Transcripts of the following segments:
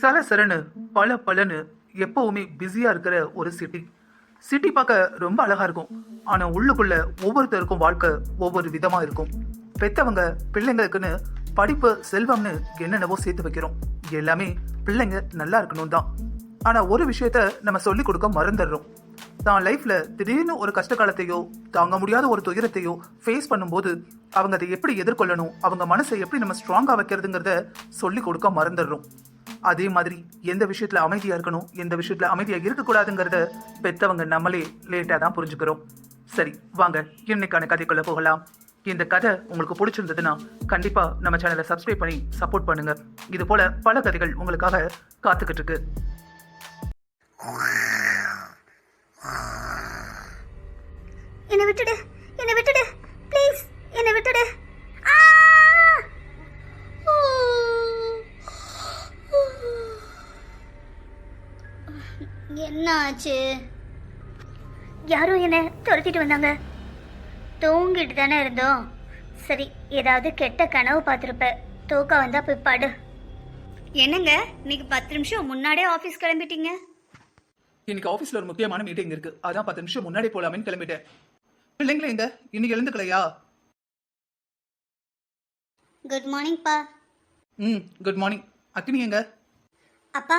சலசலன்னு பல பலன்னு எப்பவுமே பிஸியா இருக்கிற ஒரு சிட்டி சிட்டி பார்க்க ரொம்ப அழகா இருக்கும். ஆனா உள்ளுக்குள்ள ஒவ்வொருத்தருக்கும் வாழ்க்கை ஒவ்வொரு விதமா இருக்கும். பெத்தவங்க பிள்ளைங்களுக்குன்னு படிப்பு செல்வம்னு என்னென்னவோ சேர்த்து வைக்கிறோம். எல்லாமே பிள்ளைங்க நல்லா இருக்கணும் தான். ஆனா ஒரு விஷயத்த நம்ம சொல்லி கொடுக்க மறந்துடுறோம். தான் லைஃப்ல திடீர்னு ஒரு கஷ்ட காலத்தையோ தாங்க முடியாத ஒரு துயரத்தையோ ஃபேஸ் பண்ணும்போது அவங்க அதை எப்படி எதிர்கொள்ளணும் அவங்க மனசை எப்படி நம்ம ஸ்ட்ராங்கா வைக்கிறதுங்கிறத சொல்லி கொடுக்க மறந்துடுறோம். அதே மாதிரி எந்த விஷயத்துல அமைதியா இருக்கணும் எந்த விஷயத்துல அமைதியா இருக்கக்கூடாதுங்கிறத பெத்தவங்க நம்மளே லேட்டா தான் புரிஞ்சுக்கிறோம். சரி வாங்க இன்னைக்கான கதைக்குள்ள போகலாம். இந்த கதை உங்களுக்கு பிடிச்சிருந்ததுன்னா கண்டிப்பா நம்ம சேனலை சப்ஸ்கிரைப் பண்ணி சப்போர்ட் பண்ணுங்க. இது போல பல கதைகள் உங்களுக்காக காத்துக்கிட்டு இருக்கு. என்ன ஆச்சு. யாரும் என்னை துரத்திட்டு வந்தாங்க. தூங்கிட்டு தானே இருந்தோம். சரி ஏதாவது கெட்ட கனவு பார்த்துருப்ப. தூக்கம் வந்தா போய் படு. என்னங்க? இன்னைக்கு பத்து நிமிஷம் முன்னாடியே ஆஃபீஸ் கிளம்பிட்டீங்க. இன்னைக்கு ஆபீஸ்ல ஒரு முக்கியமான மீட்டிங் இருக்கு. அதான் பத்து நிமிஷம் முன்னாடி போலாமேன்னு கிளம்பிட்டேன். பிள்ளைங்களே எங்க? இன்னைக்கு எழுந்துக்கலையா? குட் மார்னிங்ப்பா ம் குட் மார்னிங் அக்னி எங்க? அப்பா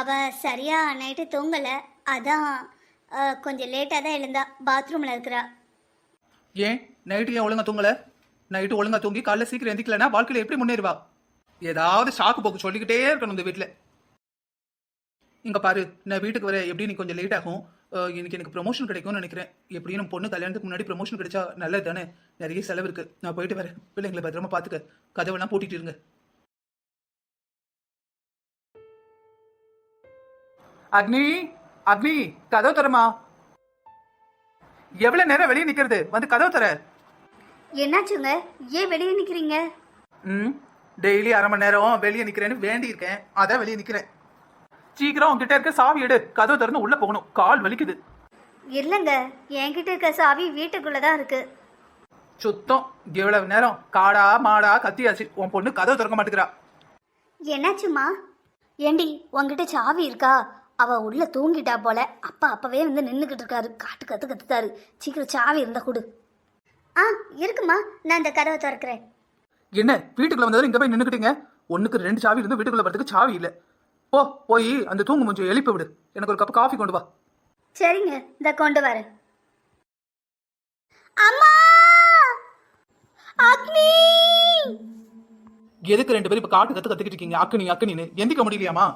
அவ சரியா நைட்டு தூங்கல. அதான் கொஞ்சம் லேட்டாக தான் எழுந்தா பாத்ரூமில் இருக்கிறா. ஏன்? நைட்டு ஏன் ஒழுங்கா தூங்கல? நைட்டு ஒழுங்கா தூங்கி காலைல சீக்கிரம் எந்திக்கலனா வாழ்க்கையில் எப்படி முன்னேறுவா? ஏதாவது ஷாக்கு போக்கு சொல்லிக்கிட்டே இருக்கணும் இந்த வீட்டில் இங்கே பாரு நான் வீட்டுக்கு வர எப்படி நீ கொஞ்சம் லேட் ஆகும்? எனக்கு எனக்கு ப்ரொமோஷன் கிடைக்கும்னு நினைக்கிறேன். எப்படியும் நம்ம பொண்ணு கல்யாணத்துக்கு முன்னாடி ப்ரொமோஷன் கிடைச்சா நல்லது தானே? நிறைய செலவு இருக்கு. நான் போயிட்டு வரேன். பிள்ளைங்களை பத்திரமா பார்த்துக்க கதவெல்லாம் பூட்டிட்டு இருங்க. அக்னி! அக்னி கதவு தரமா எவ்வளவு நேரம் வெளியே நிக்கிறது? வந்து கதவு தர என்னாச்சுங்க? ஏன் வெளியே நிற்கிறீங்க ம் டெய்லி அரை மணி நேரம் வெளியே நிக்கிறேன்னு வேண்டி இருக்கேன் அதான் வெளியே நிக்கிறேன். சீக்கிரம் உங்ககிட்ட இருக்க சாவி எடு. கதவு திறந்து உள்ள போகணும். கால் வலிக்குது. இல்லைங்க. என்கிட்ட இருக்க சாவி வீட்டுக்குள்ளே தான் இருக்கு. சுத்தம். எவ்வளவு நேரம்? காடா மாடா கத்தியாச்சு. உன் பொண்ணு கதவு திறக்க மாட்டேங்கிறா. என்னாச்சுமா ஏண்டி உங்ககிட்ட சாவி இருக்கா? அவ உள்ள தூங்கிட்டா போல. அப்பா அப்பவே வந்து நின்றுக்கிட்டு இருக்காரு. காட்டு கத்து கத்துட்டாரு சீக்கிரம் சாவி இருந்தா கொடு. ஆ இருக்குமா. நான் இந்த கதவை திறக்கிறேன். என்ன? வீட்டுக்குள்ள வந்ததும் இங்க போய் நின்னுக்கிட்டீங்க? ஒண்ணுக்கு ரெண்டு சாவி இருந்து வீட்டுக்குள்ள வரதுக்கு சாவி இல்ல. போ போய் அந்த தூங்கு மூஞ்சி எழுப்பி விடு. எனக்கு ஒரு கப் காஃபி கொண்டு வா. சரிங்க. இந்த கொண்டு வரேன். அம்மா! அக்னி! எதுக்கு ரெண்டு பேரும் இப்ப காட்டு கத்து கத்துக்கிட்டு இருக்கீங்க? அக்கனி அக்கனின்னு எந்திக்க முடியலையாமா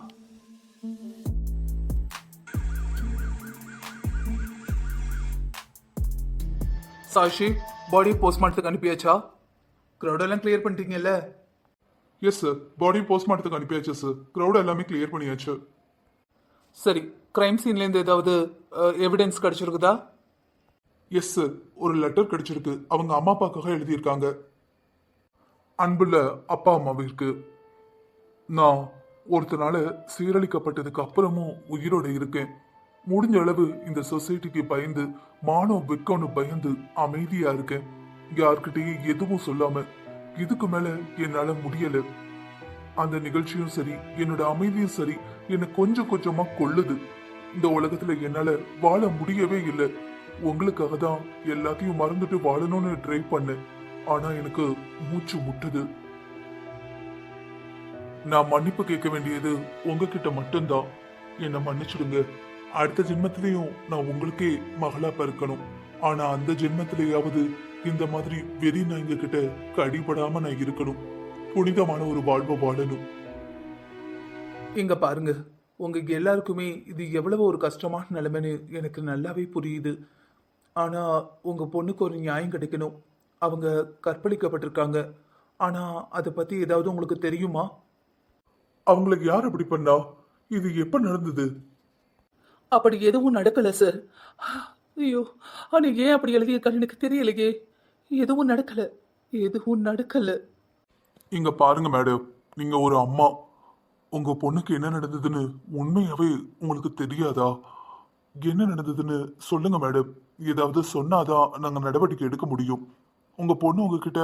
சாஷி பாடி போஸ்ட்மார்ட்டத்துக்கு அனுப்பியாச்சா? க்ரௌட் எல்லாம் கிளியர் பண்ணிட்டீங்கல்ல? எஸ் சார் பாடி போஸ்ட்மார்ட்டத்துக்கு அனுப்பியாச்சு சார் க்ரௌட் எல்லாமே கிளியர் பண்ணியாச்சு. சரி கிரைம் சீன்ல இருந்து ஏதாவது எவிடன்ஸ் கிடைச்சிருக்குதா? எஸ் சார் ஒரு லெட்டர் கிடைச்சிருக்கு. அவங்க அம்மா அப்பாக்காக எழுதியிருக்காங்க. அன்புள்ள அப்பா அம்மாவிற்கு. நான் ஒருத்தனால சீரழிக்கப்பட்டதுக்கு அப்புறமும் உயிரோட இருக்கேன். முடிஞ்ச அளவு இந்த சொசைட்டிக்கு பயந்து மானம் வெக்கம்னு பயந்து அமைதியா இருக்கேன். யார்கிட்டயும் எதுவும் சொல்லாம இதுக்கு மேல என்னால முடியல. அந்த நிகழ்ச்சியும் சரி என்னோட அமைதியும் சரி என்னை கொஞ்சம் கொஞ்சமா கொள்ளுது இந்த உலகத்துல என்னால வாழ முடியவே இல்லை. உங்களுக்காக தான் எல்லாத்தையும் மறந்துட்டு வாழணும்னு ட்ரை பண்ணேன். ஆனா எனக்கு மூச்சு முட்டுது. நான் மன்னிப்பு கேட்க வேண்டியது உங்ககிட்ட மட்டும்தான். என்னை மன்னிச்சிடுங்க. அடுத்த ஜென்மத்திலையும் நான் உங்களுக்கே மகளா பிறக்கணும். ஆனா அந்த ஜென்மத்திலேயாவது இந்த மாதிரி வெறி நாய்ங்க கிட்ட கடிபடாம நான் இருக்கணும். புனிதமான ஒரு வாழ்வை வாழணும். இங்க பாருங்க. உங்க எல்லாருக்குமே இது எவ்வளவு ஒரு கஷ்டமான நிலைமைன்னு எனக்கு நல்லாவே புரியுது. ஆனா உங்க பொண்ணுக்கு ஒரு நியாயம் கிடைக்கணும். அவங்க கற்பழிக்கப்பட்டிருக்காங்க. ஆனா அதை பத்தி ஏதாவது உங்களுக்கு தெரியுமா? அவங்களுக்கு யார் அப்படி பண்ணா? இது எப்ப நடந்தது? அப்படி எதுவும் நடக்கல சார் ஐயோ ஆனா ஏன் அப்படி எழுதியிருக்கான்னு எனக்கு தெரியலையே. எதுவும் நடக்கல. எதுவும் நடக்கல. இங்க பாருங்க மேடம் நீங்க ஒரு அம்மா. உங்க பொண்ணுக்கு என்ன நடந்ததுன்னு உண்மையாவே உங்களுக்கு தெரியாதா? என்ன நடந்ததுன்னு சொல்லுங்க மேடம் ஏதாவது சொன்னாதான் நாங்க நடவடிக்கை எடுக்க முடியும். உங்க பொண்ணு உங்ககிட்ட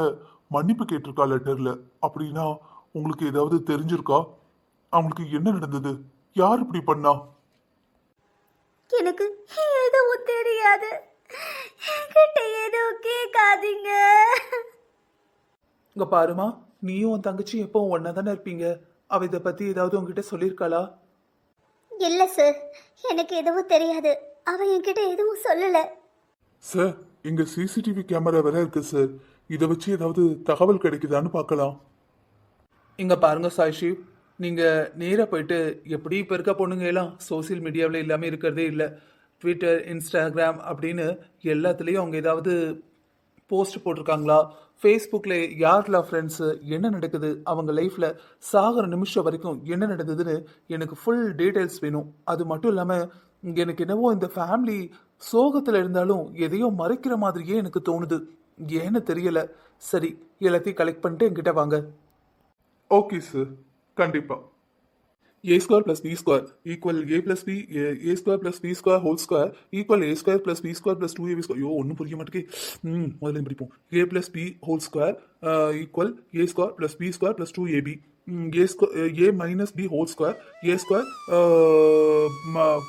மன்னிப்பு கேட்டிருக்கா லெட்டர்ல அப்படின்னா உங்களுக்கு ஏதாவது தெரிஞ்சிருக்கா? அவங்களுக்கு என்ன நடந்தது? யார் இப்படி பண்ணா? எனக்கு எதுவும் தெரியாது. என்கிட்ட எதுவும் கேட்காதீங்க. இங்க பாருமா நீயும் உன் தங்கச்சி எப்பவும் ஒன்னா தானே இருப்பீங்க. அவ இதை பத்தி ஏதாவது உங்ககிட்ட சொல்லியிருக்காளா? இல்லை சார் எனக்கு எதுவும் தெரியாது. அவன் என்கிட்ட எதுவும் சொல்லலை. சார் இங்க சிசிடிவி கேமரா வேற இருக்கு சார் இதை வச்சு ஏதாவது தகவல் கிடைக்குதான்னு பார்க்கலாம். இங்க பாருங்க சாய்ஷி. நீங்க நேரா போயிட்டு எப்படி இப்ப இருக்க பொண்ணுங்க எல்லாம் சோசியல் மீடியாவில் இல்லாம இருக்கிறதே இல்லை. ட்விட்டர் இன்ஸ்டாகிராம் அப்படின்னு எல்லாத்துலேயும் அவங்க ஏதாவது போஸ்ட் போட்டிருக்காங்களா? ஃபேஸ்புக்கில் யாரெல்லாம் ஃப்ரெண்ட்ஸு என்ன நடக்குது? அவங்க லைஃப்பில் சாகிற நிமிஷம் வரைக்கும் என்ன நடந்ததுன்னு எனக்கு ஃபுல் டீட்டெயில்ஸ் வேணும். அது மட்டும் இல்லாமல் எனக்கு என்னவோ இந்த ஃபேமிலி சோகத்தில் இருந்தாலும் எதையோ மறைக்கிற மாதிரியே எனக்கு தோணுது. ஏன்னு தெரியலை. சரி எல்லாத்தையும் கலெக்ட் பண்ணிட்டு என்கிட்ட வாங்க. ஓகே சார் கண்டிப்பா. A square plus B square equal A plus B A square plus B square whole square equal A square plus B square plus two A square ஐயோ ஒன்றும் புரிய மாட்டேங்குது. ம் முதல்ல படிப்போம். A plus B whole square equal A square plus B square plus two AB A square A minus B whole square A square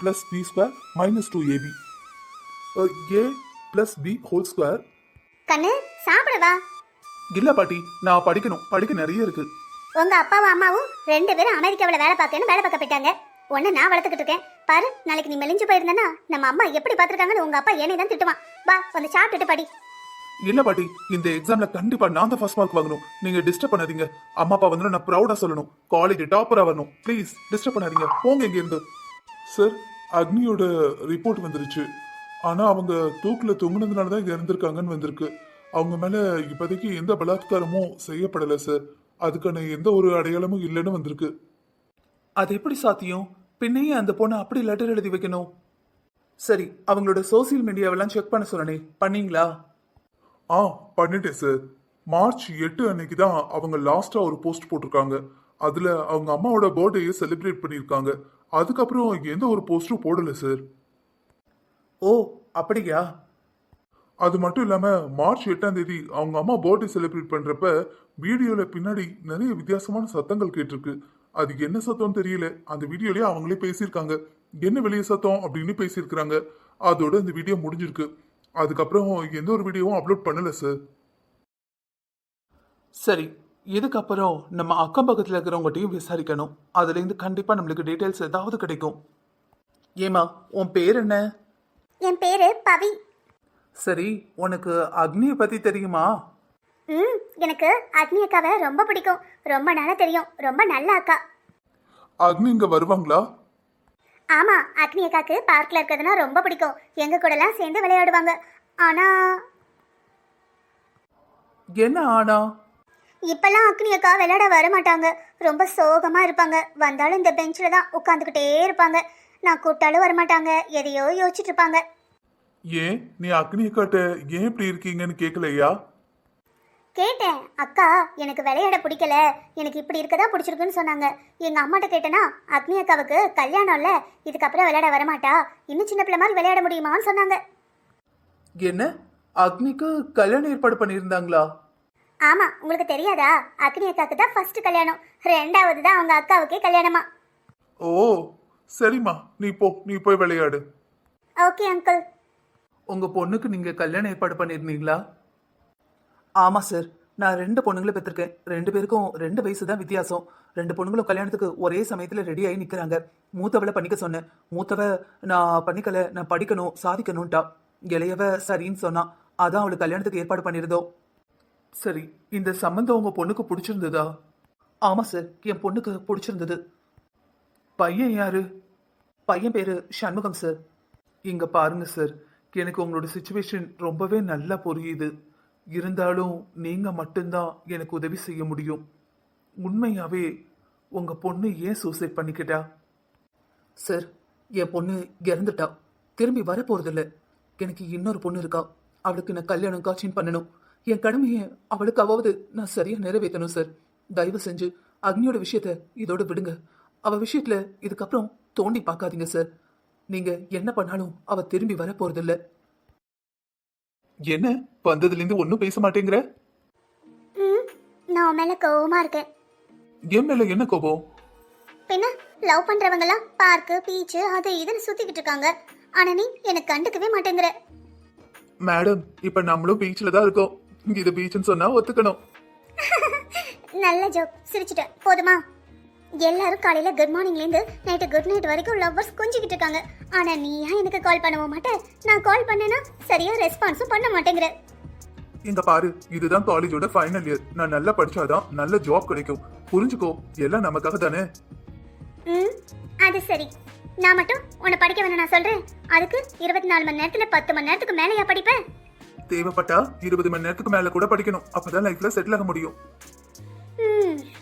plus B square minus two AB A plus B whole square கண்ணு சாப்பிடவா இல்லை பாட்டி நான் படிக்கணும். படிக்க நிறைய இருக்கு. உங்க அப்பாவும் அம்மாவும் ரெண்டு பேரும் அமெரிக்காவில் வேலை பார்க்கணும் வேலை பார்க்க போயிட்டாங்க. உன்னை நான் வளர்த்துக்கிட்டு இருக்கேன். பாரு நாளைக்கு நீ மெலிஞ்சு போயிருந்தனா நம்ம அம்மா எப்படி பார்த்துருக்காங்கன்னு உங்க அப்பா என்னை தான் திட்டுவான். வா வந்து சாப்பிட்டுட்டு படி. இல்ல பாட்டி இந்த எக்ஸாம்ல கண்டிப்பா நான் தான் ஃபர்ஸ்ட் மார்க் வாங்கணும். நீங்க டிஸ்டர்ப் பண்ணாதீங்க. அம்மா அப்பா வந்து நான் ப்ரௌடா சொல்லணும். காலேஜ் டாப்பரா வரணும். ப்ளீஸ் டிஸ்டர்ப் பண்ணாதீங்க. போங்க இங்க இருந்து சார் அக்னியோட ரிப்போர்ட் வந்துருச்சு. ஆனா அவங்க தூக்குல தொங்குனதுனால தான் இங்க இருந்திருக்காங்கன்னு வந்திருக்கு. அவங்க மேல இப்போதைக்கு எந்த பலாத்காரமும் செய்யப்படல சார் அதுக்கான எந்த ஒரு அடையாளமும் இல்லைன்னு வந்திருக்கு. அது எப்படி சாத்தியம்? பின்னையே அந்த பொண்ணை அப்படி லெட்டர் எழுதி வைக்கணும். சரி அவங்களோட சோசியல் மீடியாவெல்லாம் செக் பண்ண சொன்னனே பண்ணீங்களா? ஆ பண்ணிட்டேன் சார் மார்ச் எட்டு அன்னைக்கு தான் அவங்க லாஸ்டா ஒரு போஸ்ட் போட்டிருக்காங்க. அதுல அவங்க அம்மாவோட பர்த்டேயை செலிப்ரேட் பண்ணியிருக்காங்க. அதுக்கப்புறம் எந்த ஒரு போஸ்டும் போடல சார் ஓ அப்படியா? அது மட்டும் இல்லாம மார்ச் எட்டாம் தேதி அவங்க அம்மா பர்த்டே செலிப்ரேட் பண்றப்ப வீடியோல பின்னாடி நிறைய வித்தியாசமான சத்தங்கள் கேட்டிருக்கு. அது என்ன சத்தம்னு தெரியல. அந்த வீடியோலயே அவங்களே பேசியிருக்காங்க. என்ன வெளிய சத்தம் அப்படின்னு பேசியிருக்கிறாங்க. அதோட இந்த வீடியோ முடிஞ்சிருக்கு. அதுக்கப்புறம் எந்த ஒரு வீடியோவும் அப்லோட் பண்ணல சார். சரி இதுக்கப்புறம் நம்ம அக்கம் பக்கத்தில் இருக்கிறவங்ககிட்டயும் விசாரிக்கணும். அதுலேருந்து கண்டிப்பாக நம்மளுக்கு டீட்டெயில்ஸ் ஏதாவது கிடைக்கும். ஏமா உன் பேர் என்ன? என் பேரு பவி. சரி உனக்கு அக்னியை பற்றி தெரியுமா? ம் எனக்கு அக்னி அக்காவை ரொம்ப பிடிக்கும். ரொம்ப நாளா தெரியும். ரொம்ப நல்ல அக்கா. அக்னி இங்க வருவாங்களா? ஆமா அக்னி அக்காக்கு பார்க்ல இருக்கிறதுனா ரொம்ப பிடிக்கும். எங்க கூடலாம் சேர்ந்து விளையாடுவாங்க. ஆனா என்ன ஆனா? இப்பெல்லாம் அக்னி அக்கா விளையாட வர மாட்டாங்க ரொம்ப சோகமா இருப்பாங்க. வந்தாலும் இந்த பெஞ்சில் தான் உட்காந்துக்கிட்டே இருப்பாங்க. நான் கூப்பிட்டாலும் வரமாட்டாங்க. எதையோ யோசிச்சுட்டு இருப்பாங்க. ஏன்? நீ அக்னி அக்காட்ட ஏன் இப்படி இருக்கீங்கன்னு கேட்கலையா கேட்டேன். அக்கா எனக்கு விளையாட பிடிக்கல. எனக்கு இப்படி இருக்கதா பிடிச்சிருக்குன்னு சொன்னாங்க. எங்க அம்மாட்ட கேட்டேனா அக்னி அக்காவுக்கு கல்யாணம்ல இதுக்கப்புறம் விளையாட வரமாட்டா. இன்னும் சின்ன பிள்ளை மாதிரி விளையாட முடியுமான்னு சொன்னாங்க. என்ன? அக்னிக்கு கல்யாணம் ஏற்பாடு பண்ணியிருந்தாங்களா? ஆமா உங்களுக்கு தெரியாதா? அக்னி அக்காவுக்கு தான் ஃபர்ஸ்ட் கல்யாணம். ரெண்டாவது தான் அவங்க அக்காவுக்கே கல்யாணமா. ஓ சரிம்மா. நீ போ. நீ போய் விளையாடு. ஓகே அங்கிள் உங்க பொண்ணுக்கு நீங்க கல்யாணம் ஏற்பாடு பண்ணியிருந்தீங்களா? ஆமா சார் நான் ரெண்டு பொண்ணுங்களை பெற்றிருக்கேன் ரெண்டு பேருக்கும் ரெண்டு வயசு தான் வித்தியாசம். ரெண்டு பொண்ணுங்களும் கல்யாணத்துக்கு ஒரே சமயத்துல ரெடி ஆகி நிக்கிறாங்க. மூத்தவளை பண்ணிக்க சொன்னேன். மூத்தவ நான் பண்ணிக்கல நான் படிக்கணும் சாதிக்கணும்ட்டா. இளையவ சரின்னு சொன்னா அதான் அவளுக்கு கல்யாணத்துக்கு ஏற்பாடு பண்ணிருந்தோம் சரி இந்த சம்மந்தம் உங்க பொண்ணுக்கு பிடிச்சிருந்ததா? ஆமா சார் என் பொண்ணுக்கு பிடிச்சிருந்தது. பையன் யாரு? பையன் பேரு சண்முகம் சார் இங்க பாருங்க சார் எனக்கு உங்களோட சுச்சுவேஷன் ரொம்பவே நல்லா புரியுது. இருந்தாலும் நீங்க மட்டும்தான் எனக்கு உதவி செய்ய முடியும். உண்மையாவே உங்க பொண்ணு ஏன் சூசைட் பண்ணிக்கிட்டா? சார் என் பொண்ணு இறந்துட்டா. திரும்பி வரப்போகிறதில்ல எனக்கு இன்னொரு பொண்ணு இருக்கா. அவளுக்கு நான் கல்யாணம் காட்சியும் பண்ணணும். என் கடமையை அவளுக்காவது நான் சரியா நிறைவேற்றணும் சார். தயவு செஞ்சு அக்னியோட விஷயத்த இதோட விடுங்க. அவ விஷயத்துல இதுக்கப்புறம் தோண்டி பார்க்காதீங்க சார். நீங்க என்ன பண்ணாலும் அவ திரும்பி வரப்போகிறதில்ல என்ன? வந்ததுல இருந்து ஒன்னும் பேச மாட்டேங்கிற? ம் நான் மேல கோவமா இருக்கேன். என் மேல என்ன கோபம்? பின்ன லவ் பண்றவங்கலாம் பார்க்கு பீச்சு அது இதுன்னு சுத்திக்கிட்டு இருக்காங்க. ஆனா நீ எனக்கு கண்டுக்கவே மாட்டேங்கிற. மேடம் இப்ப நம்மளும் பீச்ல தான் இருக்கோம். இது பீச்னு சொன்னா ஒத்துக்கணும். நல்ல ஜோக் சிரிச்சிட்டேன். போதுமா? எல்லாரும் காலையில குட் மார்னிங்லேருந்து நைட்டு குட் நைட் வரைக்கும் லவ்வர்ஸ் கொஞ்சிக்கிட்டு இருக்காங்க. ஆனா நீ ஏன் எனக்கு கால் பண்ணவும் மாட்டேன் நான் கால் பண்ணேன்னா சரியா ரெஸ்பான்ஸும் பண்ண மாட்டேங்கிற. இங்க பாரு இதுதான் காலேஜோட ஃபைனல் இயர் நான் நல்லா படிச்சாதான் நல்ல ஜாப் கிடைக்கும். புரிஞ்சுக்கோ எல்லாம் நமக்காக தானே? ம் அது சரி. நான் மட்டும் உன்னை படிக்க வேணும் நான் சொல்றேன். அதுக்கு இருபத்தி நாலு மணி நேரத்துல பத்து மணி நேரத்துக்கு மேலேயா படிப்பேன் தேவைப்பட்டா இருபது மணி நேரத்துக்கு மேல கூட படிக்கணும். அப்பதான் லைஃப்ல செட்டில் ஆக முடியும்.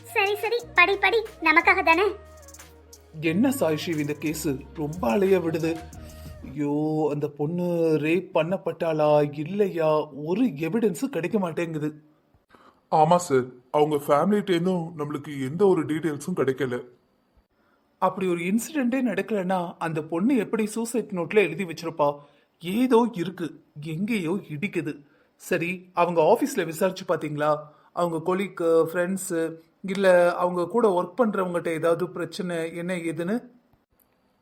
சரி சரி. படி படி. நமக்காக தானே? என்ன சாய்ஷி இந்த கேஸ்? ரொம்ப அலைய விடுது. ஐயோ அந்த பொண்ணு ரேப் பண்ணப்பட்டாளா இல்லையா? ஒரு எவிடன்ஸும் கிடைக்க மாட்டேங்குது. ஆமா சார் அவங்க ஃபேமிலிட்டேந்தும் நம்மளுக்கு எந்த ஒரு டீடைல்ஸும் கிடைக்கல. அப்படி ஒரு இன்சிடென்ட்டே நடக்கலன்னா அந்த பொண்ணு எப்படி சூசைட் நோட்ல எழுதி வச்சிருப்பா? ஏதோ இருக்கு. எங்கேயோ இடிக்குது. சரி அவங்க ஆஃபீஸ்ல விசாரிச்சு பாத்தீங்களா? அவங்க கொலிக் ஃப்ரெண்ட்ஸ் இல்ல அவங்க கூட ஒர்க் பண்றவங்ககிட்ட ஏதாவது பிரச்சனை என்ன ஏதுன்னு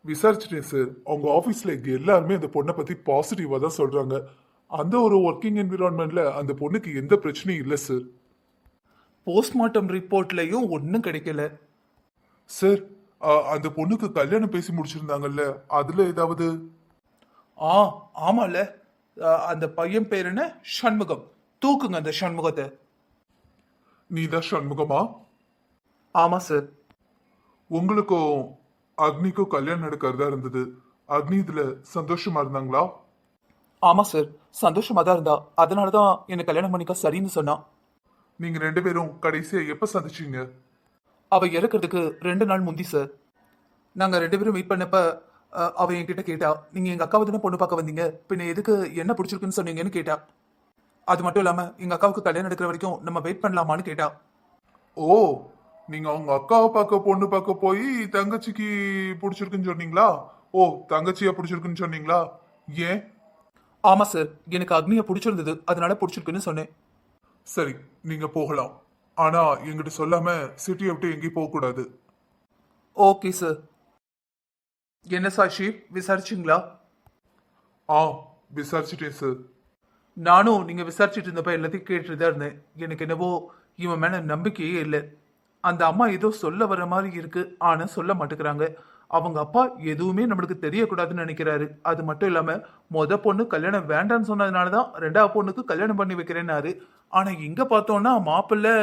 விசாரிச்சிட்டேன் சார் அவங்க ஆபீஸ்ல எல்லாருமே அந்த பொண்ணை பத்தி பாசிட்டிவா தான் சொல்றாங்க. அந்த ஒரு ஒர்க்கிங் என்விரான்மெண்ட்ல அந்த பொண்ணுக்கு எந்த பிரச்சனையும் இல்லை சார் போஸ்ட்மார்ட்டம் ரிப்போர்ட்லயும் ஒன்றும் கிடைக்கல. சார் அந்த பொண்ணுக்கு கல்யாணம் பேசி முடிச்சிருந்தாங்கல்ல அதுல ஏதாவது? ஆ ஆமால அந்த பையன் பேர் என்ன? சண்முகம். தூக்குங்க அந்த சண்முகத்தை. நீதான் சண்முகமா? ஆமா சார் உங்களுக்கும் அக்னிக்கும் கல்யாணம் நடக்கிறதா இருந்தது? அக்னி இதுல சந்தோஷமா இருந்தாங்களா? ஆமா சார் சந்தோஷமா தான் இருந்தா. அதனால தான் என்னை கல்யாணம் பண்ணிக்க சரின்னு சொன்னான் நீங்க ரெண்டு பேரும் கடைசியா எப்ப சந்திச்சீங்க? அவ இறக்கிறதுக்கு ரெண்டு நாள் முந்தி சார் நாங்க ரெண்டு பேரும் மீட் பண்ணப்ப அஹ், அவ என்கிட்ட கேட்டா நீங்க எங்க அக்காவை தானே பொண்ணு பார்க்க வந்தீங்க? பின்ன எதுக்கு என்ன பிடிச்சிருக்குன்னு சொன்னீங்கன்னு கேட்டா. அது மட்டும் இல்லாம எங்க அக்காவுக்கு கல்யாணம் எடுக்கிற வரைக்கும் நம்ம வெயிட் பண்ணலாமான்னு கேட்டா ஓ நீங்க அவங்க அக்காவை பார்க்க பொண்ணு பார்க்க போய் தங்கச்சிக்கு பிடிச்சிருக்குன்னு சொன்னீங்களா? ஓ தங்கச்சியா பிடிச்சிருக்குன்னு சொன்னீங்களா? ஏன்? ஆமா சார் எனக்கு அக்னியை பிடிச்சிருந்தது. அதனால பிடிச்சிருக்குன்னு சொன்னேன். சரி நீங்க போகலாம். ஆனா எங்கிட்ட சொல்லாம சிட்டியை விட்டு எங்கேயும் போக கூடாது. ஓகே சார் என்ன சாஷி விசாரிச்சிங்களா? ஆ விசாரிச்சுட்டேன் சார் நானும் நீங்க விசாரிச்சுட்டு இருந்தப்ப எல்லாத்தையும் கேட்டுட்டு தான் இருந்தேன். எனக்கு என்னவோ இவன் மேல நம்பிக்கையே இல்லை. அந்த அம்மா ஏதோ சொல்ல வர மாதிரி இருக்கு. ஆனா சொல்ல மாட்டேங்கிறாங்க. அவங்க அப்பா எதுவுமே நம்மளுக்கு தெரியக்கூடாதுன்னு நினைக்கிறாரு. அது மட்டும் இல்லாம மொத பொண்ணு கல்யாணம் வேண்டாம்னு சொன்னதுனால தான் ரெண்டாவது பொண்ணுக்கு கல்யாணம் பண்ணி வைக்கிறேன்னாரு. ஆனா இங்க பார்த்தோம்னா மாப்பிள்ளை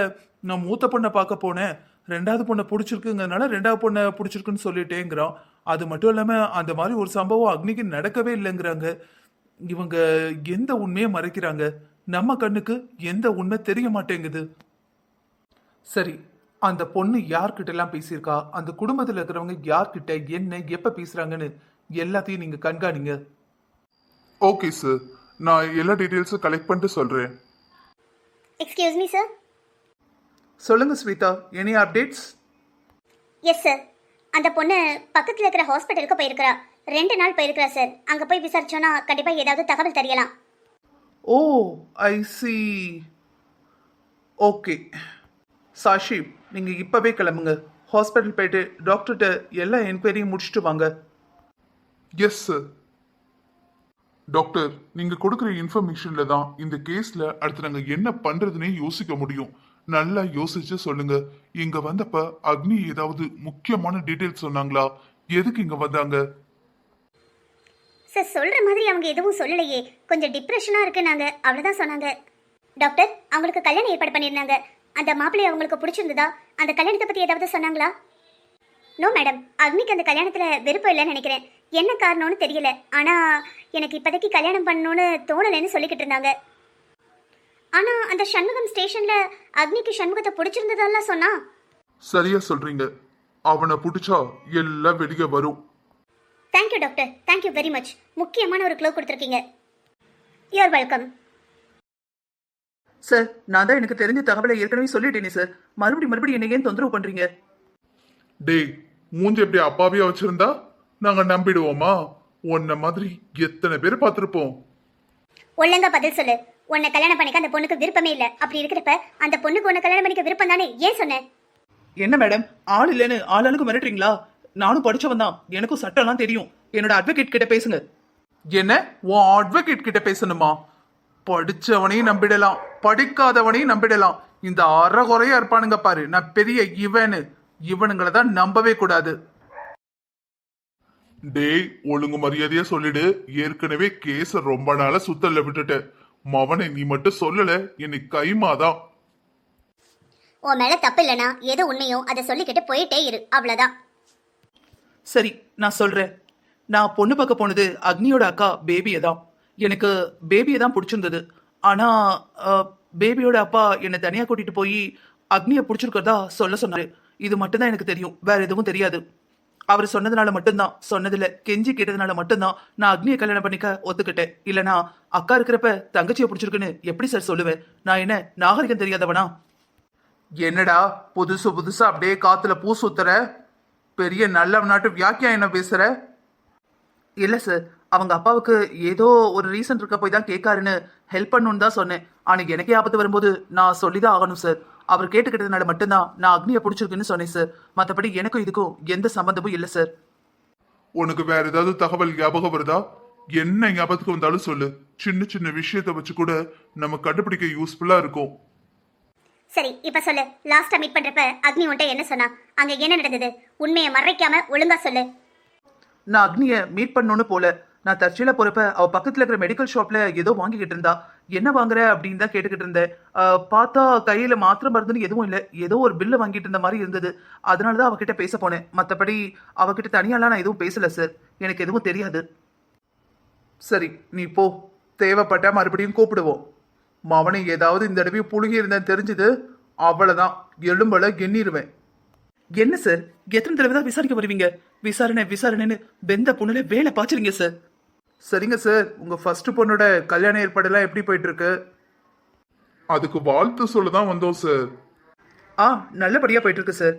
நான் மூத்த பொண்ணை பார்க்க போனேன். ரெண்டாவது பொண்ணை பிடிச்சிருக்குங்கிறதுனால ரெண்டாவது பொண்ணை பிடிச்சிருக்குன்னு சொல்லிட்டேங்கிறான். அது மட்டும் இல்லாம அந்த மாதிரி ஒரு சம்பவம் அக்னிக்கு நடக்கவே இல்லைங்கிறாங்க. இவங்க எந்த உண்மையை மறைக்கிறாங்க? நம்ம கண்ணுக்கு எந்த உண்மை தெரிய மாட்டேங்குது? சரி அந்த பொண்ணு யார்கிட்ட எல்லாம் பேசியிருக்கா? அந்த குடும்பத்துல இருக்கிறவங்க யார்கிட்ட என்ன எப்ப பேசுறாங்கன்னு எல்லாத்தையும் நீங்க கண்காணிங்க. ஓகே சார் நான் எல்லா டீட்டெயில்ஸும் கலெக்ட் பண்ணிட்டு சொல்றேன். எக்ஸ்கியூஸ் மீ சார் சொல்லுங்க Swetha. Any updates yes sir அந்த பொண்ணு பக்கத்தில் இருக்கிற ஹாஸ்பிட்டலுக்கு போயிருக்கிறா. ரெண்டு நாள் போயிருக்கிறா சார் அங்கே போய் விசாரிச்சோன்னா கண்டிப்பாக ஏதாவது தகவல் தெரியலாம். O I C okay Sashi நீங்க இப்பவே கிளம்புங்க. ஹாஸ்பிட்டல் போயிட்டு டாக்டர்கிட்ட எல்லா என்கொயரியும் முடிச்சுட்டு வாங்க. எஸ் சார் டாக்டர் நீங்க கொடுக்குற இன்ஃபர்மேஷன்ல தான் இந்த கேஸ்ல அடுத்து நாங்க என்ன பண்றதுனே யோசிக்க முடியும். நல்லா யோசிச்சு சொல்லுங்க. இங்க வந்தப்ப அக்னி ஏதாவது முக்கியமான டீடைல்ஸ் சொன்னாங்களா? எதுக்கு இங்க வந்தாங்க? சார் சொல்கிற மாதிரி அவங்க எதுவும் சொல்லலையே. கொஞ்சம் டிப்ரெஷனாக இருக்குனாங்க. அவ்வளோதான் சொன்னாங்க. டாக்டர் அவங்களுக்கு கல்யாணம் ஏற்பாடு பண்ணியிருந்தாங்க. அந்த மாப்பிள்ளை அவங்களுக்கு பிடிச்சிருந்ததா? அந்த கல்யாணத்தை பற்றி ஏதாவது சொன்னாங்களா? நோ மேடம் அக்னிக்கு அந்த கல்யாணத்தில் விருப்பம் இல்லைன்னு நினைக்கிறேன். என்ன காரணம்னு தெரியல. ஆனால் எனக்கு இப்போதைக்கு கல்யாணம் பண்ணணும்னு தோணலைன்னு சொல்லிக்கிட்டு இருந்தாங்க. ஆனால் அந்த சண்முகம் ஸ்டேஷனில் அக்னிக்கு சண்முகத்தை பிடிச்சிருந்ததெல்லாம் சொன்னா? சரியா சொல்றீங்க. அவனை பிடிச்சா எல்லாம் வெளியே வரும். Thank you doctor thank you very much முக்கியமான ஒரு க்ளோ கொடுத்துருக்கீங்க. யூஆர் வெல்கம் சார் நான் தான் எனக்கு தெரிஞ்ச தகவலை ஏற்கனவே சொல்லிட்டேனே சார் மறுபடியும் மறுபடியும் என்ன ஏன் தொந்தரவு பண்றீங்க? டேய் மூஞ்சி எப்படி அப்பாவியா வச்சிருந்தா? நாங்க நம்பிடுவோமா? உன்ன மாதிரி எத்தனை பேர் பார்த்திருப்போம்? ஒழுங்கா பதில் சொல்லு. உன்னை கல்யாணம் பண்ணிக்க அந்த பொண்ணுக்கு விருப்பமே இல்லை. அப்படி இருக்கிறப்ப அந்த பொண்ணுக்கு உன்னை கல்யாணம் பண்ணிக்க விருப்பம் தானே? ஏன் சொன்னேன் என்ன மேடம் ஆள் இல்லைன்னு ஆளாளுக்கு மிரட்டுறீங்களா? நானும் படிச்சவன் தான். எனக்கும் சட்டம்லாம் தெரியும். என்னோட அட்வொகேட் கிட்ட பேசுங்க. என்ன? உன் அட்வொகேட் கிட்ட பேசணுமா? படிச்சவனையும் நம்பிடலாம். படிக்காதவனையும் நம்பிடலாம். இந்த அறகுறையா இருப்பானுங்க பாரு. நான் பெரிய இவனு. இவனுங்களை தான் நம்பவே கூடாது. டேய் ஒழுங்கு மரியாதையா சொல்லிடு. ஏற்கனவே கேஸ ரொம்ப நாளா சுத்தல்ல விட்டுட்டேன் மவனை நீ மட்டும் சொல்லல. இன்னைக்கு கைமாதான் உன் மேல தப்பு இல்லைனா எது உண்மையோ அதை சொல்லிக்கிட்டு போயிட்டே இரு. அவ்வளவுதான். சரி நான் சொல்றேன். நான் பொண்ணு பார்க்க போனது அக்னியோட அக்கா பேபியை தான். எனக்கு பேபியை தான் பிடிச்சிருந்தது. ஆனா பேபியோட அப்பா என்னை தனியா கூட்டிட்டு போய் அக்னியை பிடிச்சிருக்கிறதா சொல்ல சொன்னாரு. இது மட்டும்தான் எனக்கு தெரியும். வேற எதுவும் தெரியாது. அவர் சொன்னதுனால மட்டும்தான். சொன்னதில்ல. கெஞ்சி கேட்டதுனால மட்டும்தான். நான் அக்னியை கல்யாணம் பண்ணிக்க ஒத்துக்கிட்டேன். இல்லனா அக்கா இருக்கிறப்ப தங்கச்சியை பிடிச்சிருக்குன்னு எப்படி சார் சொல்லுவேன்? நான் என்ன நாகரிகம் தெரியாதவனா? என்னடா புதுசு புதுசா அப்படியே காத்துல பூ சுத்துற? பெரிய நல்ல நாட்டு வியாக்கியானம் பேசுற? இல்ல சார் அவங்க அப்பாவுக்கு ஏதோ ஒரு ரீசன் இருக்க போய் தான் கேட்காருன்னு ஹெல்ப் பண்ணணும்னு தான் சொன்னேன். அன்னைக்கு எனக்கே ஆபத்து வரும்போது நான் சொல்லிதான் ஆகணும் சார் அவர் கேட்டுக்கிட்டதுனால மட்டும்தான் நான் அக்னியை பிடிச்சிருக்குன்னு சொன்னேன் சார் மற்றபடி எனக்கும் இதுக்கும் எந்த சம்மந்தமும் இல்லை சார் உனக்கு வேற ஏதாவது தகவல் ஞாபகம் வருதா? என்ன ஞாபகத்துக்கு வந்தாலும் சொல்லு. சின்ன சின்ன விஷயத்த வச்சு கூட நம்ம கண்டுபிடிக்க யூஸ்ஃபுல்லா இருக்கும். சரி இப்ப சொல்லு. லாஸ்டா மீட் பண்றப்ப அக்னி உன்ட்ட என்ன சொன்னா? அங்க என்ன நடந்தது? உண்மையை மறைக்காம ஒழுங்கா சொல்லு. நான் அக்னியை மீட் பண்ணணும்னு போல. நான் தற்செயலா போறப்ப அவ பக்கத்துல இருக்கிற மெடிக்கல் ஷாப்ல ஏதோ வாங்கிக்கிட்டு இருந்தா. என்ன வாங்குற அப்படின்னு தான் கேட்டுக்கிட்டு இருந்தேன். பார்த்தா கையில மாத்திரை மருந்துன்னு எதுவும் இல்லை. ஏதோ ஒரு பில்லு வாங்கிட்டு இருந்த மாதிரி இருந்தது. அதனால தான் அவகிட்ட பேச போனேன். மற்றபடி அவகிட்ட தனியாலாம் நான் எதுவும் பேசல சார் எனக்கு எதுவும் தெரியாது. சரி நீ போ. தேவைப்பட்டா மறுபடியும் கூப்பிடுவோம். மவனை ஏதாவது இந்த தடவை புழுகி இருந்தேன் தெரிஞ்சது அவ்வளவுதான் எலும்பல எண்ணிருவேன். என்ன சார்? எத்தனை தடவை தான் விசாரிக்க வருவீங்க? விசாரணை விசாரணைன்னு வெந்த பொண்ணுல வேலை பாய்ச்சிருங்க சார். சரிங்க சார். உங்க ஃபர்ஸ்ட் பொண்ணோட கல்யாண ஏற்பாடெல்லாம் எப்படி போயிட்டு இருக்கு அதுக்கு வாழ்த்து சொல்ல தான் வந்தோம் சார். ஆ நல்லபடியா போயிட்டு இருக்கு சார்.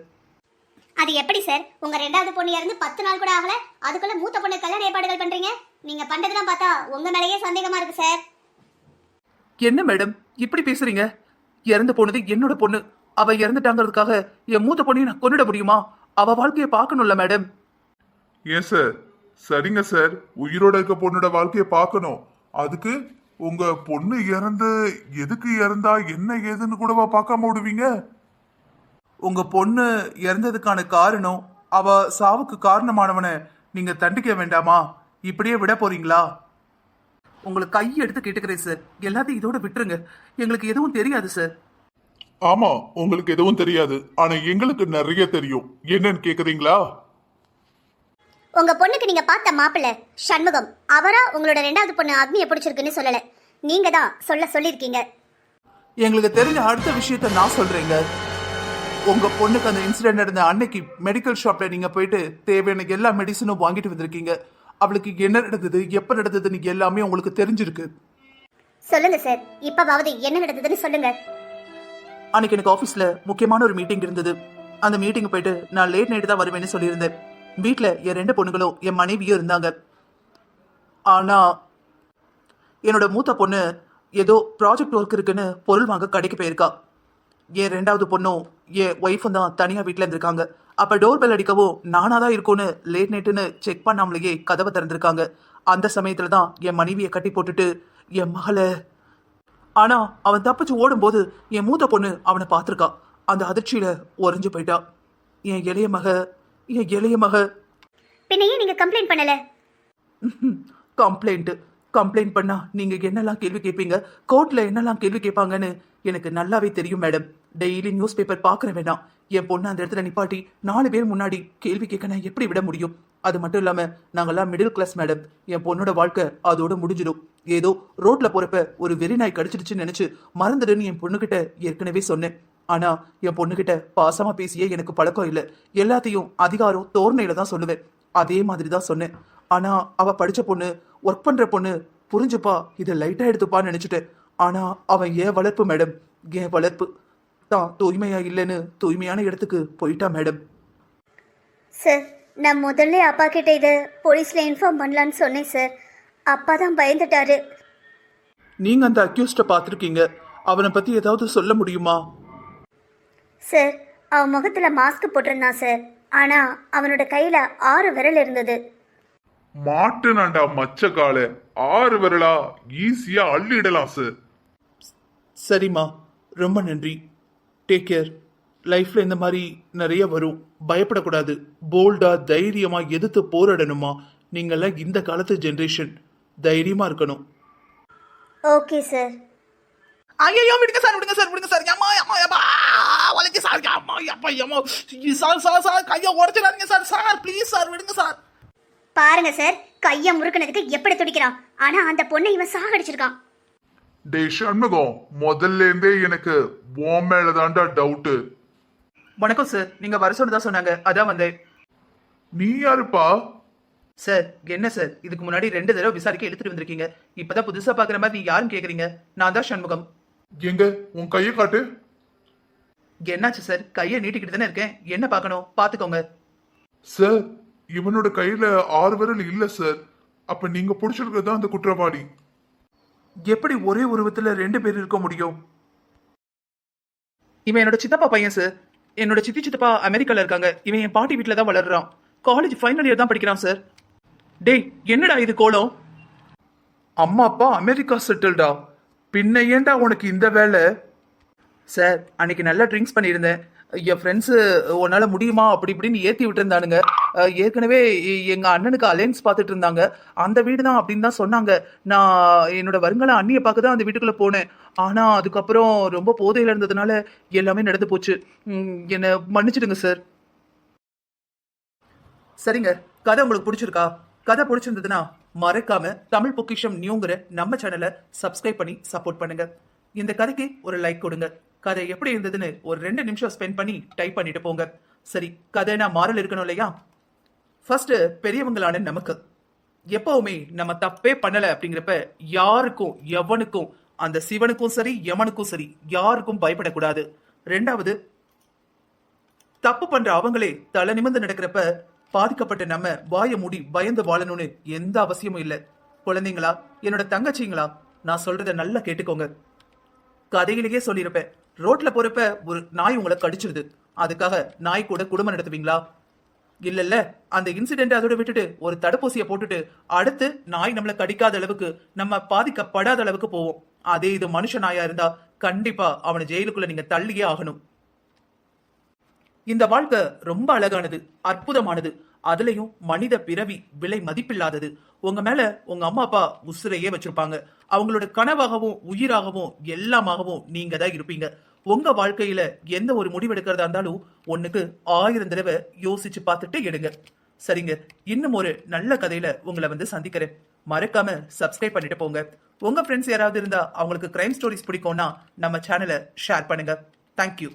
அது எப்படி சார்? உங்க ரெண்டாவது பொண்ணு இறந்து பத்து நாள் கூட ஆகல. அதுக்குள்ள மூத்த பொண்ணு கல்யாண ஏற்பாடுகள் பண்றீங்க? நீங்க பண்றதெல்லாம் பார்த்தா உங்க மேலேயே சந்தேகமா இருக்கு சார். என்ன மேடம்? இப்படி பேசுறீங்க? இறந்து போனது என்னோட பொண்ணு. அவ இறந்துட்டாங்கிறதுக்காக என் மூத்த பொண்ணையும் நான் கொண்டுட முடியுமா? அவ வாழ்க்கையை பார்க்கணும்ல மேடம்? ஏன் சார்? சரிங்க சார். உயிரோட இருக்க பொண்ணோட வாழ்க்கைய பார்க்கணும். அதுக்கு உங்க பொண்ணு இறந்து எதுக்கு இறந்தா? என்ன ஏதுன்னு கூடவா பார்க்காம விடுவீங்க? உங்க பொண்ணு இறந்ததுக்கான காரணம் அவ சாவுக்கு காரணமானவனை நீங்க தண்டிக்க வேண்டாமா? இப்படியே விட போறீங்களா? உங்களுக்கு கை எடுத்து கேட்டுக்கிறேன் சார் எல்லாத்தையும் இதோட விட்டுருங்க. எங்களுக்கு எதுவும் தெரியாது சார் ஆமா உங்களுக்கு எதுவும் தெரியாது. ஆனா எங்களுக்கு நிறைய தெரியும். என்னன்னு கேக்குறீங்களா? உங்க பொண்ணுக்கு நீங்க பார்த்த மாப்பிள்ளை சண்முகம் அவரா உங்களோட ரெண்டாவது பொண்ணு அக்னியை பிடிச்சிருக்குன்னு சொல்லல. நீங்க தான் சொல்ல சொல்லிருக்கீங்க எங்களுக்கு தெரிஞ்ச அடுத்த விஷயத்த நான் சொல்றேங்க. உங்க பொண்ணுக்கு அந்த இன்சிடென்ட் நடந்த அன்னைக்கு மெடிக்கல் ஷாப்ல நீங்க போயிட்டு தேவையான எல்லா மெடிசனும் வாங்கிட்டு வந்திருக்கீங்க. அவளுக்கு என்ன நடந்தது எப்ப நடந்ததுன்னு எல்லாமே உங்களுக்கு தெரிஞ்சிருக்கு. சொல்லுங்க சார் இப்பவாவது என்ன நடந்ததுன்னு சொல்லுங்க. அன்னைக்கு எனக்கு ஆஃபீஸில் முக்கியமான ஒரு மீட்டிங் இருந்தது. அந்த மீட்டிங் போயிட்டு நான் லேட் நைட்டு தான் வருவேன்னு சொல்லியிருந்தேன். வீட்டில் என் ரெண்டு பொண்ணுங்களும் என் மனைவியும் இருந்தாங்க. ஆனால் என்னோட மூத்த பொண்ணு ஏதோ ப்ராஜெக்ட் ஒர்க் இருக்குன்னு பொருள் வாங்க கடைக்கு போயிருக்கா. என் ரெண்டாவது பொண்ணும் என் ஒய்ஃபும் தான் தனியாக வீட்டில் இருந்திருக்காங்க. அப்போ டோர் பெல் அடிக்கவும் நானாக தான் இருக்கும்னு லேட் நைட்டுன்னு செக் பண்ணாமலேயே கதவை திறந்திருக்காங்க. அந்த சமயத்தில் தான் என் மனைவியை கட்டி போட்டுட்டு என் மகளை. ஆனா அவன் தப்பிச்சு ஓடும்போது என் மூத்த பொண்ணு அவனை பார்த்திருக்கா. அந்த அதிர்ச்சியில உறைஞ்சு போயிட்டா. என் இளைய மக என் இளைய மக. பின்ன ஏன் நீங்க கம்ப்ளைண்ட் பண்ணல? கம்ப்ளைண்ட் கம்ப்ளைண்ட் பண்ணா நீங்க என்னெல்லாம் கேள்வி கேட்பீங்க கோர்ட்ல என்னெல்லாம் கேள்வி கேட்பாங்கன்னு எனக்கு நல்லாவே தெரியும் மேடம் டெய்லி நியூஸ் பேப்பர் பார்க்கற வேண்டாம் என் பொண்ணு அந்த இடத்துல நிப்பாட்டி நாலு பேர் முன்னாடி கேள்வி கேட்க நான் எப்படி விட முடியும்? அது மட்டும் இல்லாம நாங்கெல்லாம் மிடில் கிளாஸ் மேடம் என் பொண்ணோட வாழ்க்கை அதோட முடிஞ்சிடும். ஏதோ ரோட்ல போறப்ப ஒரு வெறி நாய் கடிச்சிடுச்சுன்னு நினைச்சு மறந்துடுன்னு என் பொண்ணுகிட்ட ஏற்கனவே சொன்னேன். ஆனா என் பொண்ணுகிட்ட பாசமா பேசியே எனக்கு பழக்கம் இல்லை. எல்லாத்தையும் அதிகாரம் தோரணையில தான் சொல்லுவேன். அதே மாதிரி தான் சொன்னேன். ஆனா அவ படிச்ச பொண்ணு ஒர்க் பண்ற பொண்ணு புரிஞ்சுப்பா இதை லைட்டா எடுத்துப்பான்னு நினைச்சிட்டேன். ஆனா அவன் ஏன் வளர்ப்பு மேடம் ஏன் வளர்ப்பு. தான் தூய்மையா இல்லைன்னு தூய்மையான இடத்துக்கு போயிட்டா மேடம். சார் நான் முதல்ல அப்பா கிட்ட இதை போலீஸ்ல இன்ஃபார்ம் பண்ணலான்னு சொன்னேன் சார். அப்பா தான் பயந்துட்டாரு. நீங்க அந்த அக்யூஸ்ட பார்த்துருக்கீங்க. அவனை பத்தி ஏதாவது சொல்ல முடியுமா? சார் அவன் முகத்துல மாஸ்க் போட்டிருந்தான் சார். ஆனா அவனோட கையில ஆறு விரல் இருந்தது. மாட்டுனாண்டா மச்ச கால ஆறு விரலா? ஈஸியா அள்ளிடலாம் சார். சரிம்மா. ரொம்ப நன்றி. டேக் கேர் லைஃப்ல இந்த மாதிரி நிறைய வரும். பயப்படக்கூடாது. போல்டா தைரியமா எதிர்த்து போராடணுமா? நீங்கெல்லாம் இந்த காலத்து ஜென்ரேஷன் தைரியமா இருக்கணும். ஓகே சார் ஐயோ விடுங்க சார் விடுங்க சார் விடுங்க சார் அம்மா அம்மா அம்மா வலிக்கு சார் அம்மா அப்பா அம்மா சார் சார் சார் கையை உடச்சிடாதீங்க சார் சார் ப்ளீஸ் சார் விடுங்க சார் பாருங்க சார் கைய முறுக்குனதுக்கு எப்படி துடிக்கிறான்? ஆனா அந்த பொண்ணை இவன் சாகடிச்சிருக்கான். டே சண்முகம் முதல்ல இருந்தே எனக்கு உன் மேலதான்டா டவுட்டு வணக்கம் சார் நீங்க வர சொன்னதா சொன்னாங்க. அதான் வந்தேன். நீ யாருப்பா? சார் என்ன சார் இதுக்கு முன்னாடி ரெண்டு தடவை விசாரிக்க எடுத்துட்டு வந்திருக்கீங்க. இப்பதான் புதுசா பாக்குற மாதிரி நீங்க யாரும் கேக்குறீங்க? நான் தான் சண்முகம். எங்க? உன் கையை காட்டு. என்னாச்சு சார் கையை நீட்டிக்கிட்டு தானே இருக்கேன். என்ன பார்க்கணும்? பாத்துக்கோங்க சார் இவனோட கையில ஆறு விரல் இல்ல சார் அப்ப நீங்க பிடிச்சிருக்கிறது தான் அந்த குற்றவாளி. எப்படி ஒரே உருவத்துல ரெண்டு பேர் இருக்க முடியும்? இவன் என்னோட சித்தப்பா பையன் சார் என்னோட சித்தி சித்தப்பா அமெரிக்கால இருக்காங்க. இவன் என் பாட்டி வீட்டில் தான் வளர்றான். காலேஜ் ஃபைனல் இயர் தான் படிக்கிறான் சார் டேய் என்னடா இது கோலம்? அம்மா அப்பா அமெரிக்கா செட்டில்டா பின்ன ஏன்டா உனக்கு இந்த வேலை? சார் அன்னைக்கு நல்லா ட்ரிங்க்ஸ் பண்ணியிருந்தேன். என் ஃப்ரெண்ட்ஸு உன்னால் முடியுமா? அப்படி இப்படின்னு ஏற்றி விட்டுருந்தானுங்க. ஏற்கனவே எங்கள் எங்க அண்ணனுக்கு அலைன்ஸ் பார்த்துட்டு இருந்தாங்க. அந்த வீடு தான் அப்படின்னு தான் சொன்னாங்க. நான் என்னோட வருங்கால அண்ணியை பார்க்க தான் அந்த வீட்டுக்குள்ளே போனேன். ஆனால் அதுக்கப்புறம் ரொம்ப போதையில் இருந்ததுனால எல்லாமே நடந்து போச்சு. என்னை மன்னிச்சிடுங்க சார் சரிங்க. கதை உங்களுக்கு பிடிச்சிருக்கா? கதை பிடிச்சிருந்ததுன்னா மறக்காம தமிழ் பொக்கிஷம் நியூங்கிற நம்ம சேனலை சப்ஸ்கிரைப் பண்ணி சப்போர்ட் பண்ணுங்க. இந்த கதைக்கு ஒரு லைக் கொடுங்க. கதை எப்படி இருந்ததுன்னு ஒரு ரெண்டு நிமிஷம் ஸ்பெண்ட் பண்ணி டைப் பண்ணிட்டு போங்க. சரி கதைனா மாறல் இருக்கணும் இல்லையா? ஃபர்ஸ்ட் பெரியவங்களான நமக்கு. எப்பவுமே நம்ம தப்பே பண்ணல அப்படிங்கிறப்ப யாருக்கும் எவனுக்கும் அந்த சிவனுக்கும் சரி யமனுக்கும் சரி யாருக்கும் பயப்படக்கூடாது. ரெண்டாவது தப்பு பண்ற அவங்களே தலை நிமிர்ந்து நடக்கிறப்ப பாதிக்கப்பட்ட நம்ம வாய மூடி பயந்து வாழணும்னு எந்த அவசியமும் இல்லை. குழந்தைங்களா? என்னோட தங்கச்சிங்களா? நான் சொல்றத நல்லா கேட்டுக்கோங்க. கதையிலேயே சொல்லியிருப்பேன். ரோட்ல போறப்ப ஒரு நாய் உங்களை கடிச்சிருது. அதுக்காக நாய் கூட குடும்பம் நடத்துவீங்களா? இல்ல இல்ல அந்த இன்சிடென்ட் அதோட விட்டுட்டு ஒரு தடுப்பூசியை போட்டுட்டு அடுத்து நாய் நம்மளை கடிக்காத அளவுக்கு நம்ம பாதிக்கப்படாத அளவுக்கு போவோம். அதே இது மனுஷ நாயா இருந்தா கண்டிப்பா அவனை ஜெயிலுக்குள்ள நீங்க தள்ளியே ஆகணும். இந்த வாழ்க்கை ரொம்ப அழகானது அற்புதமானது. அதுலயும் மனித பிறவி விலை மதிப்பில்லாதது. உங்க மேல உங்க அம்மா அப்பா உசுரையே வச்சிருப்பாங்க. அவங்களோட கனவாகவும் உயிராகவும் எல்லாமாகவும் நீங்க தான் இருப்பீங்க. உங்க வாழ்க்கையில எந்த ஒரு முடிவு எடுக்கிறதா இருந்தாலும் ஒண்ணுக்கு ஆயிரம் தடவை யோசிச்சு பார்த்துட்டு எடுங்க. சரிங்க இன்னும் ஒரு நல்ல கதையில உங்களை வந்து சந்திக்கிறேன். மறக்காம சப்ஸ்கிரைப் பண்ணிட்டு போங்க. உங்க ஃப்ரெண்ட்ஸ் யாராவது இருந்தா அவங்களுக்கு கிரைம் ஸ்டோரிஸ் பிடிக்கும்னா நம்ம சேனலை ஷேர் பண்ணுங்க. தேங்க்யூ